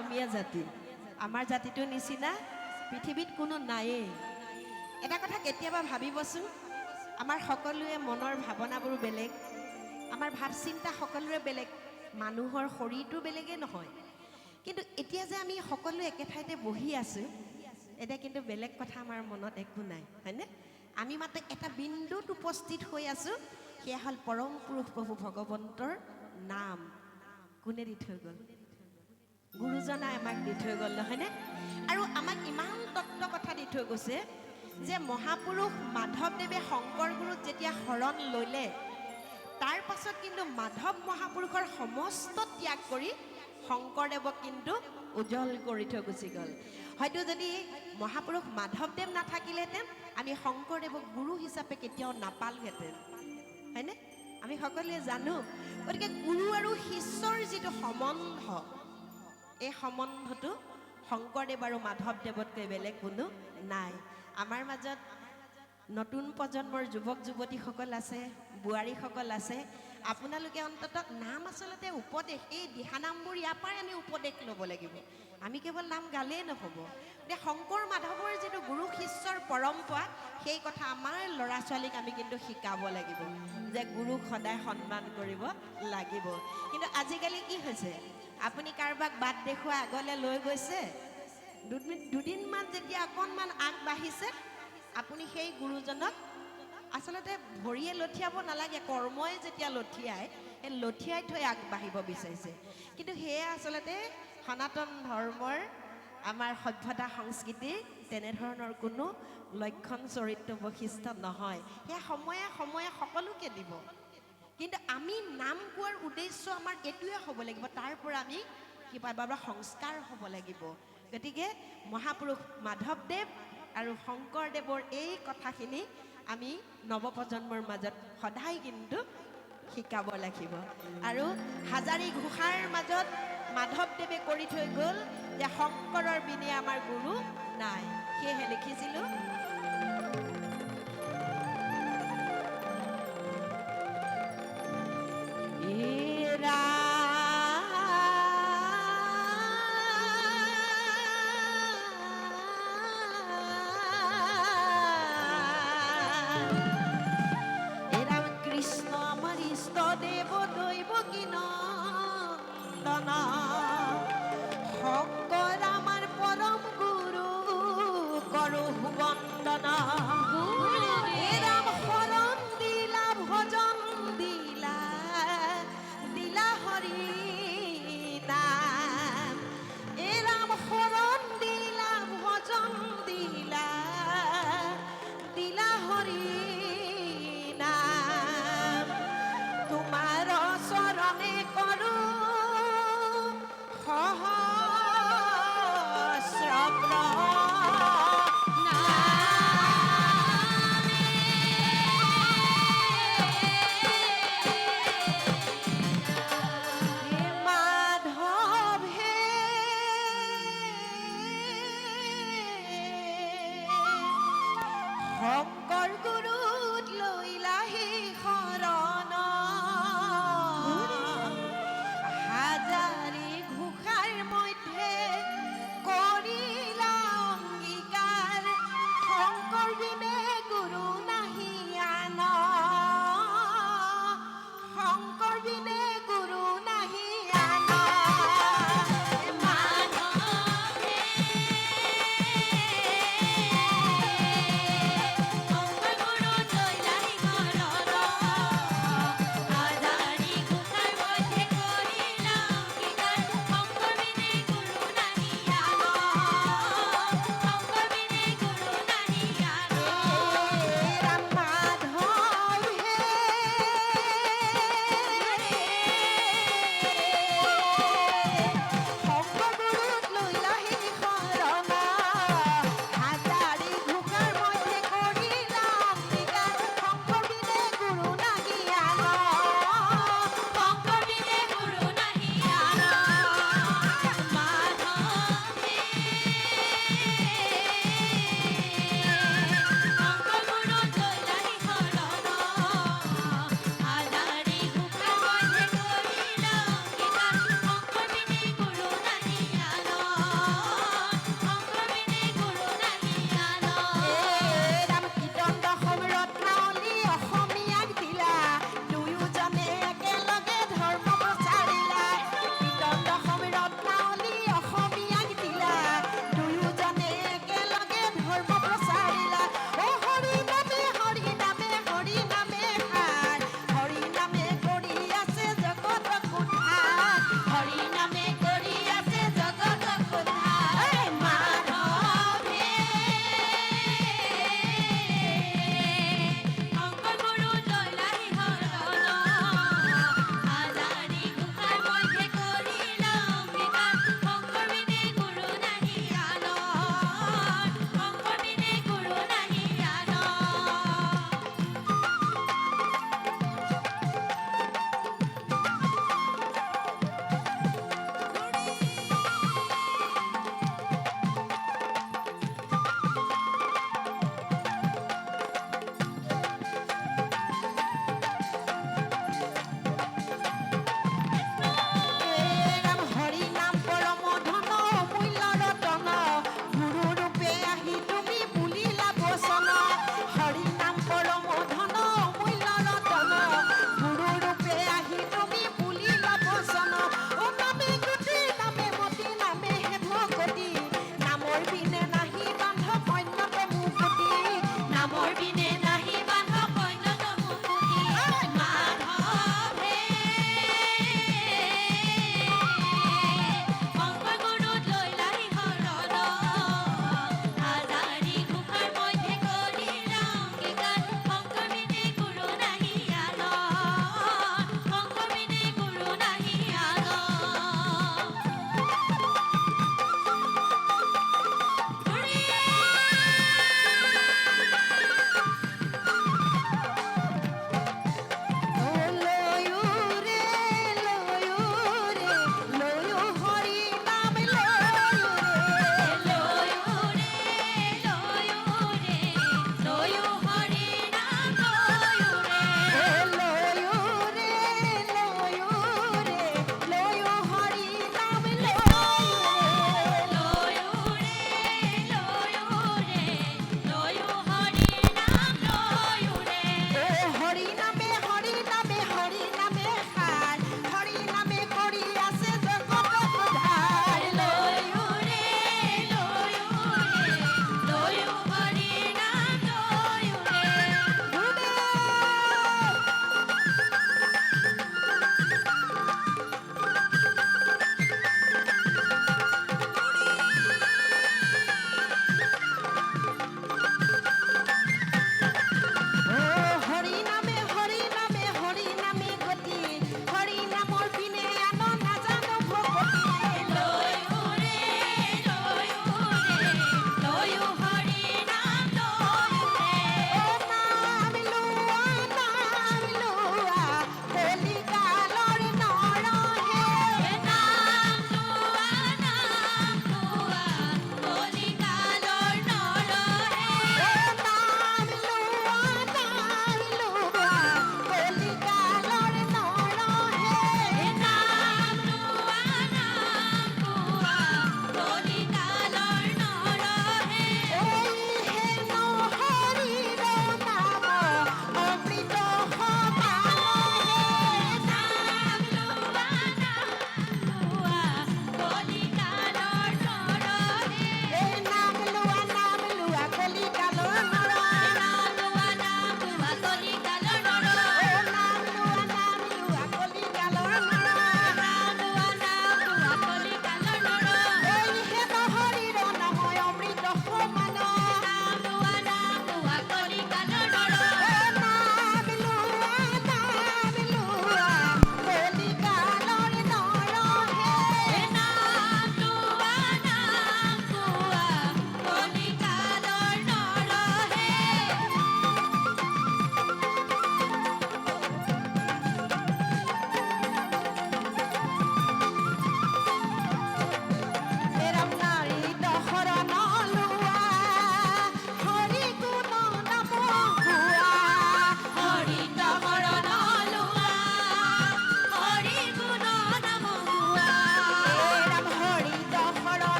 অসমীয়া জাতি। আমাৰ জাতিটোৰ নিচিনা পৃথিৱীত কোনো নায়েই। এটা কথা কেতিয়াবা ভাবিবচোন, আমাৰ সকলোৱে মনৰ ভাৱনাবোৰ বেলেগ, আমাৰ ভাৱ চিন্তা সকলোৰে বেলেগ, মানুহৰ শৰীৰটো বেলেগেই নহয়। কিন্তু এতিয়া যে আমি সকলো একে ঠাইতে বহি আছোঁ, এতিয়া কিন্তু বেলেগ কথা আমাৰ মনত একো নাই, হয়নে? আমি মাত্ৰ এটা বিন্দুত উপস্থিত হৈ আছোঁ, সেয়া হ'ল পৰম পুৰুষ প্ৰভু ভগৱন্তৰ নাম। কোনে দি থৈ গ'ল? গুৰুজনাই আমাক দি থৈ গ'ল নহয়নে আৰু আমাক ইমান তত্ত্ব কথা দি থৈ গৈছে যে মহাপুৰুষ মাধৱদেৱে শংকৰ গুৰুক যেতিয়া শৰণ ল'লে, তাৰ পাছত কিন্তু মাধৱ মহাপুৰুষৰ সমস্ত ত্যাগ কৰি শংকৰদেৱক কিন্তু উজ্জ্বল কৰি থৈ গুচি গ'ল। হয়তো যদি মহাপুৰুষ মাধৱদেৱ নাথাকিলেহেঁতেন, আমি শংকৰদেৱক গুৰু হিচাপে কেতিয়াও নাপালোহেঁতেন, হয়নে? আমি সকলোৱে জানো। গতিকে গুৰু আৰু শিষ্যৰ যিটো সম্বন্ধ এই সম্বন্ধটো শংকৰদেৱ আৰু মাধৱদেৱতকৈ বেলেগ কোনো নাই। আমাৰ মাজত নতুন প্ৰজন্মৰ যুৱক যুৱতীসকল আছে, বোৱাৰীসকল আছে। আপোনালোকে অন্ততঃ নাম আচলতে উপদেশ, এই দিহানামবোৰ ইয়াৰ পৰাই আমি উপদেশ ল'ব লাগিব। আমি কেৱল নাম গালেই নহ'ব। এতিয়া শংকৰ, মাধৱৰ যিটো গুৰু শিষ্যৰ পৰম্পৰা, সেই কথা আমাৰ ল'ৰা ছোৱালীক আমি কিন্তু শিকাব লাগিব যে গুৰুক সদায় সন্মান কৰিব লাগিব। কিন্তু আজিকালি কি হৈছে? আপুনি কাৰোবাক বাট দেখুৱাই আগলৈ লৈ গৈছে? দুদিন দুদিনমান যেতিয়া অকণমান আগবাঢ়িছে আপুনি সেই গুৰুজনক আচলতে ভৰিয়ে লঠিয়াব নালাগে কৰ্মই যেতিয়া লঠিয়াই সেই লঠিয়াই থৈ আগবাঢ়িব বিচাৰিছে। কিন্তু সেয়া আচলতে সনাতন ধৰ্মৰ আমাৰ সভ্যতা সংস্কৃতিৰ তেনেধৰণৰ কোনো লক্ষণ চৰিত্ৰ বৈশিষ্ট্য নহয়। সেয়া সময়ে সময়ে সকলোকে দিব। কিন্তু আমি নাম গোৱাৰ উদ্দেশ্য আমাৰ এইটোৱে হ'ব লাগিব। তাৰ পৰা আমি কিবা বাবা সংস্কাৰ হ'ব লাগিব। গতিকে মহাপুৰুষ মাধৱদেৱ আৰু শংকৰদেৱৰ এই কথাখিনি আমি নৱপ্ৰজন্মৰ মাজত সদায় কিন্তু শিকাব লাগিব। আৰু হাজাৰী ঘোষাৰ মাজত মাধৱদেৱে কৰি থৈ গ'ল যে শংকৰৰ বিনে আমাৰ গুৰু নাই। সেয়েহে লিখিছিলোঁ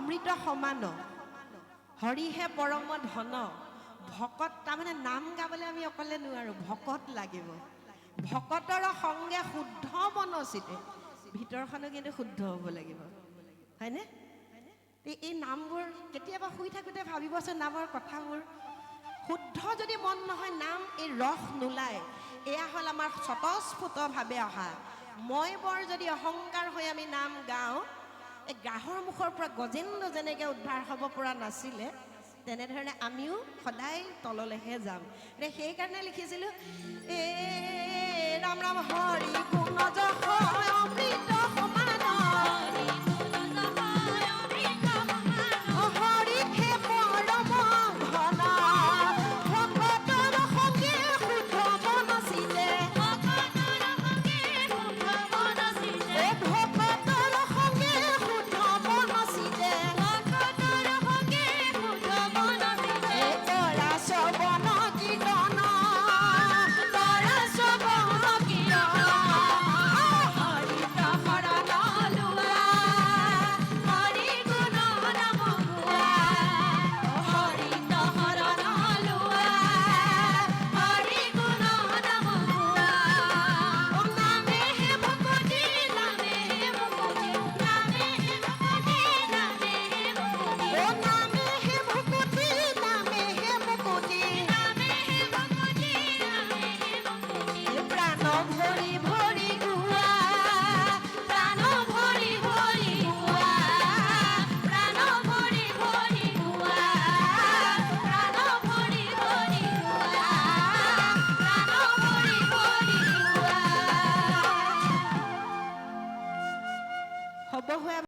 অমৃত সমান। হৰিহে পৰম ধন। ভকত তাৰমানে নাম গাবলৈ আমি অকলে নোৱাৰোঁ ভকত লাগিব। ভকতৰ সংগে শুদ্ধ মনচিতে ভিতৰখনো কিন্তু শুদ্ধ হ'ব লাগিব। হয়নে? এই নামবোৰ কেতিয়াবা শুই থাকোঁতে ভাবিবচোন নামৰ কথাবোৰ। শুদ্ধ যদি মন নহয় নাম এই ৰস নোলায়। এয়া হ'ল আমাৰ স্বতঃস্ফুটভাৱে অহা। মই বৰ যদি অহংকাৰ হৈ আমি নাম গাওঁ এই গ্ৰাহৰ মুখৰ পৰা গজেন্দ্ৰ যেনেকৈ উদ্ধাৰ হ'ব পৰা নাছিলে, তেনেধৰণে আমিও সদায় তললৈহে যাম। গতিকে সেইকাৰণে লিখিছিলোঁ, এ, ৰাম ৰাম, হৰি গুণ